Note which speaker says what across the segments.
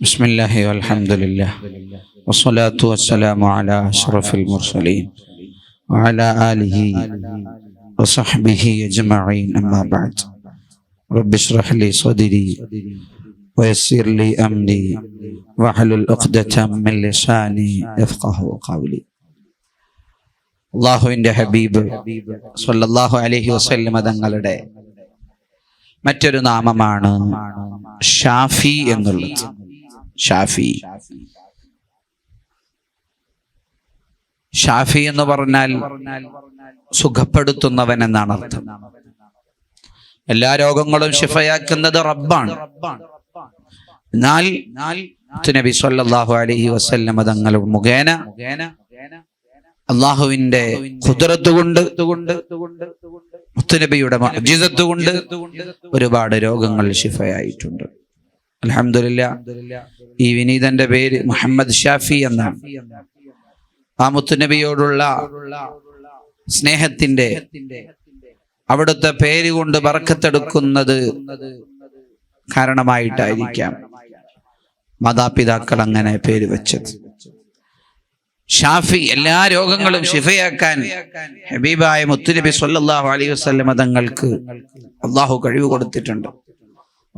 Speaker 1: بسم الله والحمد لله والصلاة والسلام على أشرف المرسلين وعلى آله وصحبه أجمعين أما بعد رب اشرح لي صدري ويسر لي أمري واحلل عقدة من لساني يفقه قولي അള്ളാഹുവിൻ്റെ ഹബീബ് സല്ലല്ലാഹു അലൈഹി വസല്ലം തങ്ങളുടെ മറ്റൊരു നാമമാണ് ഷാഫി എന്നുള്ളത് ഷാഫി. ഷാഫി എന്ന് പറഞ്ഞാൽ സുഖപ്പെടുത്തുന്നവൻ എന്നാണ് അർത്ഥം. എല്ലാ രോഗങ്ങളും ശിഫയാക്കുന്നത് റബ്ബാണ്. എന്നാൽ നബി സല്ലല്ലാഹു അലൈഹി വസല്ലം തങ്ങൾ മുഖേന അള്ളാഹുവിന്റെ കുതിരത്ത് കൊണ്ട് മുത്തുനബിയുടെ കൊണ്ട് ഒരുപാട് രോഗങ്ങൾ ശിഫയായിട്ടുണ്ട്. അലഹമില്ല ഈ വിനീതന്റെ പേര് മുഹമ്മദ് ഷാഫി എന്നാണ്. ആ മുത്തുനബിയോടുള്ള സ്നേഹത്തിന്റെ അവിടുത്തെ പേര് കൊണ്ട് പറക്കത്തെടുക്കുന്നത് കാരണമായിട്ടായിരിക്കാം. മാതാപിതാക്കൾ അങ്ങനെ പേര് വെച്ചത്. ഷാഫി എല്ലാ രോഗങ്ങളും ശിഫയാക്കാൻ ഹബീബായ മുത്തുനബി സല്ലാഹു അലൈഹി വസ്ലം തങ്ങൾക്ക് അള്ളാഹു കഴിവ് കൊടുത്തിട്ടുണ്ട്.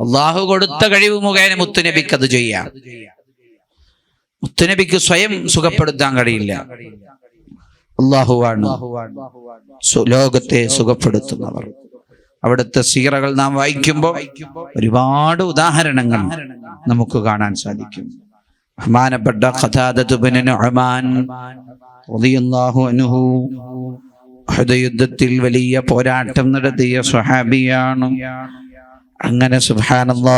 Speaker 1: അള്ളാഹു കൊടുത്ത കഴിവ് മുഖേന മുത്തുനബിക്ക് അത് ചെയ്യാം. മുത്തുനബിക്ക് സ്വയം സുഖപ്പെടുത്താൻ കഴിയില്ല. അള്ളാഹുവാണ് ലോകത്തെ സുഖപ്പെടുത്തുന്നവർ. അവിടുത്തെ സീറകൾ നാം വായിക്കുമ്പോൾ ഒരുപാട് ഉദാഹരണങ്ങൾ നമുക്ക് കാണാൻ സാധിക്കും. ബഹുമാനപ്പെട്ട യുദ്ധത്തിൽ വലിയ പോരാട്ടം നടത്തിയ സ്വഹാബിയാണ്. അങ്ങനെ സുബ്ഹാനല്ലാ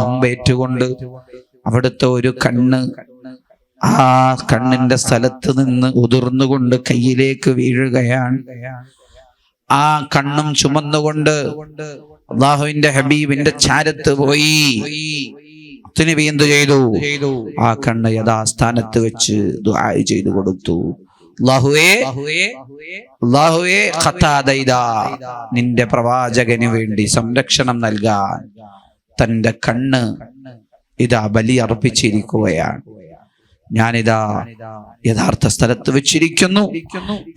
Speaker 1: അമ്പേറ്റുകൊണ്ട് അവിടുത്തെ ഒരു കണ്ണ് ആ കണ്ണിന്റെ സ്ഥലത്ത് നിന്ന് ഉതിർന്നുകൊണ്ട് കയ്യിലേക്ക് വീഴുകയാണ്. ആ കണ്ണും ചുമന്നുകൊണ്ട് അള്ളാഹുവിന്റെ ഹബീബിന്റെ ചാരത്ത് പോയി. നബി ചെയ്തു? ആ കണ്ണ് യഥാസ്ഥാനത്ത് വെച്ച് ദുആ ചെയ്തു കൊടുത്തു. ഖത്താദ നിന്റെ പ്രവാചകന് വേണ്ടി സംരക്ഷണം നൽകാൻ തന്റെ കണ്ണ് ഇതാ ബലി അർപ്പിച്ചിരിക്കുകയാണ് ഞാനിതാ യഥാർത്ഥ സ്ഥലത്ത് വെച്ചിരിക്കുന്നു.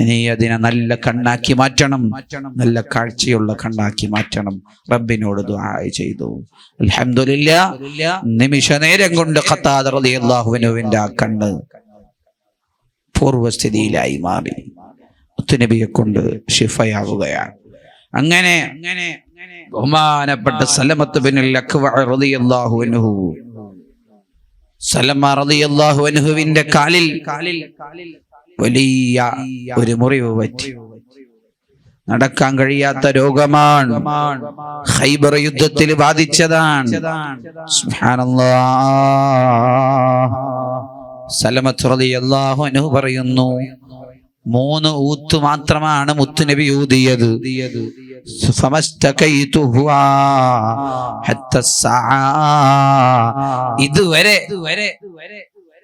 Speaker 1: ഇനി അതിനെ നല്ല കണ്ണാക്കി മാറ്റണം. നല്ല കാഴ്ചയുള്ള കണ്ണാക്കി മാറ്റണം. റബ്ബിനോട് ചെയ്തു. അലഹമില്ല നിമിഷ നേരം കൊണ്ട് റളിയല്ലാഹു അൻഹുവിന്റെ ആ കണ്ണ് പൂർവസ്ഥിതിയിലായി മാറി. മുത്തുനബിയെ കൊണ്ട് ഷിഫയാവുകയാണ് അങ്ങനെ അങ്ങനെ ബഹുമാനപ്പെട്ട സലമത്ത് പിന്നിൽ അക്വ റളിയല്ലാഹു അൻഹു. സലമ റളിയല്ലാഹു അൻഹുവിന്റെ കാലിൽ വലിയ ഒരു മുറിവ് പറ്റി. നടക്കാൻ കഴിയാത്ത രോഗമാണ്. ഹൈബർ യുദ്ധത്തിൽ ബാധിച്ചതാണ്. സലമത്തുറതി അനു പറയുന്നു മൂന്ന് ഊത്ത് മാത്രമാണ് മുത്തുനബി ഊതിയത്. ഇതുവരെ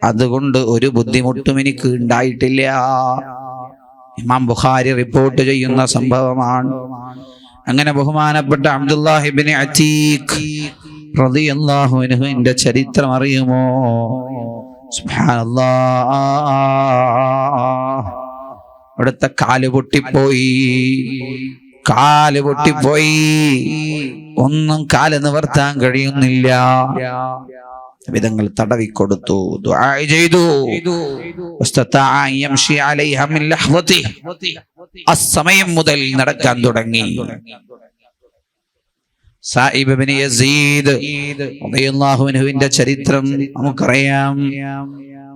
Speaker 1: അതുകൊണ്ട് ഒരു ബുദ്ധിമുട്ടും എനിക്ക് ഉണ്ടായിട്ടില്ല. ഇമാം ബുഖാരി റിപ്പോർട്ട് ചെയ്യുന്ന സംഭവമാണ്. അങ്ങനെ ബഹുമാനപ്പെട്ട അബ്ദുല്ലാഹിബിനെ അച്ചീഖ് റതിയല്ലാഹുവിനുവിന്റെ ചരിത്രം അറിയുമോ? അവിടുത്തെ കാൽ പൊട്ടിപ്പോയി. കാൽ പൊട്ടിപ്പോയി. ഒന്നും കാൽ നിവർത്താൻ കഴിയുന്നില്ല. വിധങ്ങൾ തടവിക്കൊടുത്തു. ചെയ്തു. ആ സമയം മുതൽ നടക്കാൻ തുടങ്ങി. സായിബ് ഇബ്നു യസീദ് ചരിത്രം നമുക്കറിയാം.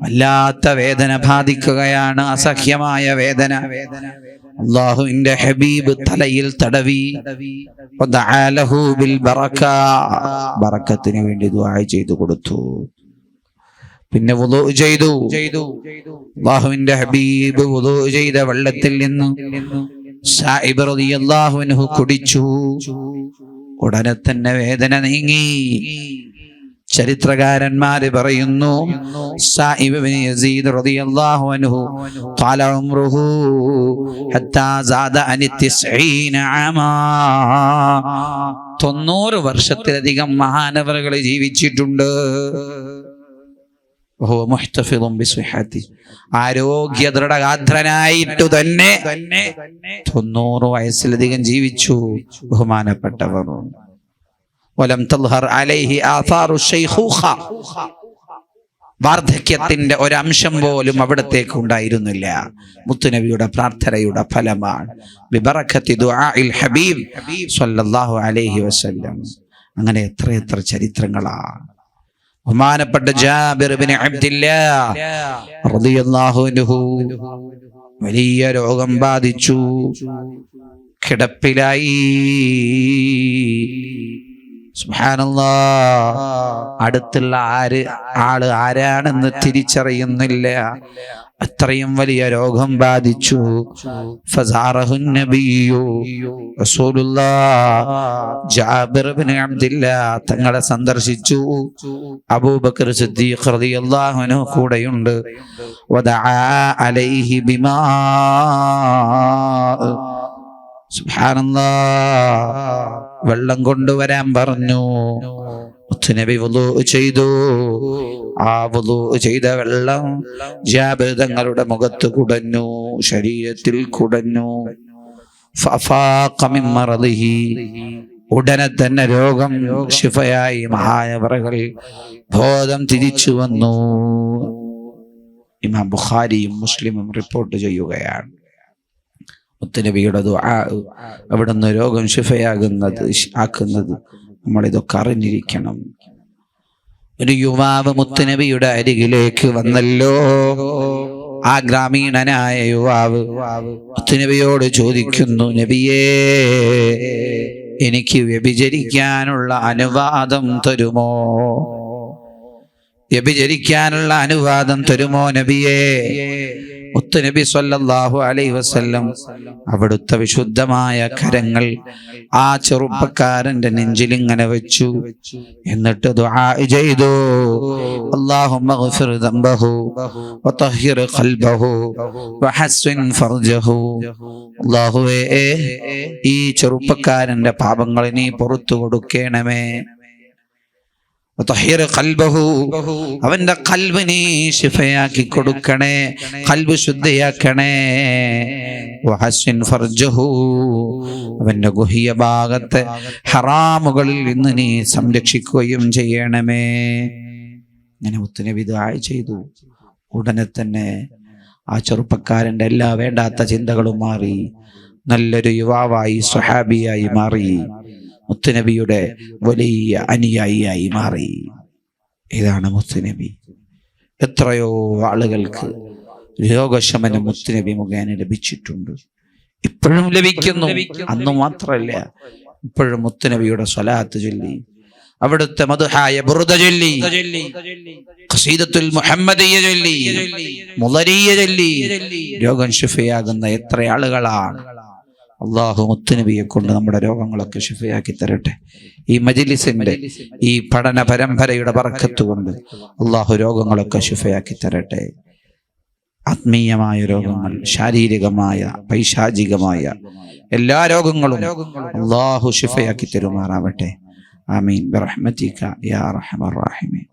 Speaker 1: വല്ലാത്ത വേദന ബാധിക്കുകയാണ് അസഹ്യമായ വേദന. അള്ളാഹുവിന്റെ ഹബീബ് തലയിൽ തടവി. ബറക്കത്തിന് വേണ്ടി ദുആ ചെയ്തു കൊടുത്തു. പിന്നെ വുളു ചെയ്തു. അള്ളാഹുവിന്റെ ഹബീബ് വുളു ചെയ്ത വെള്ളത്തിൽ നിന്ന് സായിബ് റളിയല്ലാഹു അൻഹു കുടിച്ചു. ഉടനെ തന്നെ വേദന നീങ്ങി ചരിത്രകാരന്മാര് പറയുന്നു തൊണ്ണൂറ് വർഷത്തിലധികം മഹാനവറുകൾ ജീവിച്ചിട്ടുണ്ട്. ആരോഗ്യ ദൃഢഗാത്രനായിട്ടു തന്നെ തൊണ്ണൂറ് വയസ്സിലധികം ജീവിച്ചു. ബഹുമാനപ്പെട്ടവർ. വലം തൽഹർ അലൈഹി. വാർദ്ധക്യത്തിന്റെ ഒരംശം പോലും അവിടത്തേക്ക് ഉണ്ടായിരുന്നില്ല. മുത്തുനബിയുടെ പ്രാർത്ഥനയുടെ ഫലമാണ്. ഹബീബ് അലൈഹി വസല്ലം. അങ്ങനെ എത്രയെത്ര ചരിത്രങ്ങളാണ് ബഹുമാനപ്പെട്ട വലിയ രോഗം ബാധിച്ചു. കിടപ്പിലായി. അടുത്തുള്ള ആര് ആൾ ആരാണെന്ന് തിരിച്ചറിയുന്നില്ല. അത്രയും വലിയ രോഗം ബാധിച്ചു. തങ്ങളെ സന്ദർശിച്ചു. അബൂബക്കർ സിദ്ദീഖ് റളിയല്ലാഹു അൻഹു കൂടെയുണ്ട്. അലൈഹി ബിമാ. സുബ്ഹാനല്ലാഹ്. വെള്ളം കൊണ്ടുവരാൻ പറഞ്ഞു. മുത്തുനബി വുളു ചെയ്തു. ആ വുളു ചെയ്ത വെള്ളം ജാബിദങ്ങളുടെ മുഖത്ത് കുടഞ്ഞു ശരീരത്തിൽ കുടഞ്ഞു. ഉടനെ തന്നെ രോഗം ശിഫയായി മഹാനവറകൾ ബോധം തിരിച്ചു വന്നു. ഇമാം ബുഖാരിയും മുസ്ലിമും റിപ്പോർട്ട് ചെയ്യുകയാണ്. മുത്തനബിയുടെ അവിടുന്ന് രോഗം ശിഫയാകുന്നത് ആക്കുന്നത് നമ്മൾ ഇതൊക്കെ അറിഞ്ഞിരിക്കണം. ഒരു യുവാവ് മുത്തുനബിയുടെ അരികിലേക്ക് വന്നല്ലോ. ആ ഗ്രാമീണനായ യുവാവ് മുത്തുനബിയോട് ചോദിക്കുന്നു നബിയേ എനിക്ക് വ്യഭിചരിക്കാനുള്ള അനുവാദം തരുമോ? വ്യഭിചരിക്കാനുള്ള അനുവാദം തരുമോ നബിയേ? മുത്തുനബി സല്ലല്ലാഹു അലൈഹി വസല്ലം അവിടുത്തെ വിശുദ്ധമായ കരങ്ങൾ ആ ചെറുപ്പക്കാരന്റെ നെഞ്ചിൽ ഇങ്ങനെ വെച്ചു. എന്നിട്ട് ചെയ്തു. അല്ലാഹുവേ ഈ ചെറുപ്പക്കാരന്റെ പാപങ്ങൾ നീ പുറത്തു കൊടുക്കണമേ. അവന്റെ കൽവിനെ ശിഫയാക്കി കൊടുക്കണേ കൽബ് ശുദ്ധിയാക്കണേ. വഹസിൻ ഫർജഹു. അവന്റെ ഗുഹ്യ ഭാഗത്തെ ഹറാമുകളിൽ നിന്ന് നീ സംരക്ഷിക്കുകയും ചെയ്യണമേ. അങ്ങനെ മുത്തുനബി ദുആ ചെയ്തു. ഉടനെ തന്നെ ആ ചെറുപ്പക്കാരന്റെ എല്ലാ വേണ്ടാത്ത ചിന്തകളും മാറി. നല്ലൊരു യുവാവായി സുഹാബിയായി മാറി. മുത്തുനബിയുടെ വലിയ അനുയായിയായി മാറി. ഇതാണ് മുത്തുനബി. എത്രയോ ആളുകൾക്ക് രോഗശമനം മുത്തുനബി മുഖേന ലഭിച്ചിട്ടുണ്ട്. ഇപ്പോഴും ലഭിക്കുന്നു. അന്ന് മാത്രമല്ല ഇപ്പോഴും മുത്തുനബിയുടെ സ്വലാത്ത് ചൊല്ലി അവിടുത്തെ മധുഹായ ബുറുദ ചൊല്ലി ഖസീദത്തുൽ മുഹമ്മദിയ ചൊല്ലി മുലരിയ ചൊല്ലി രോഗം ശിഫയാകുന്ന എത്ര ആളുകളാണ്. അള്ളാഹു മുത്തുനബിയെ കൊണ്ട് നമ്മുടെ രോഗങ്ങളൊക്കെ ശിഫയാക്കി തരട്ടെ. ഈ മജിലിസിന്റെ ഈ പഠന പരമ്പരയുടെ പറക്കത്ത് കൊണ്ട് അള്ളാഹു രോഗങ്ങളൊക്കെ ശിഫയാക്കി തരട്ടെ. ആത്മീയമായ രോഗങ്ങൾ ശാരീരികമായ പൈശാചികമായ എല്ലാ രോഗങ്ങളും അള്ളാഹു ശിഫയാക്കി തരുമാറാവട്ടെ. ആമീൻ. ബിറഹ്മതിക യാ റഹ്മർ റഹീമീൻ.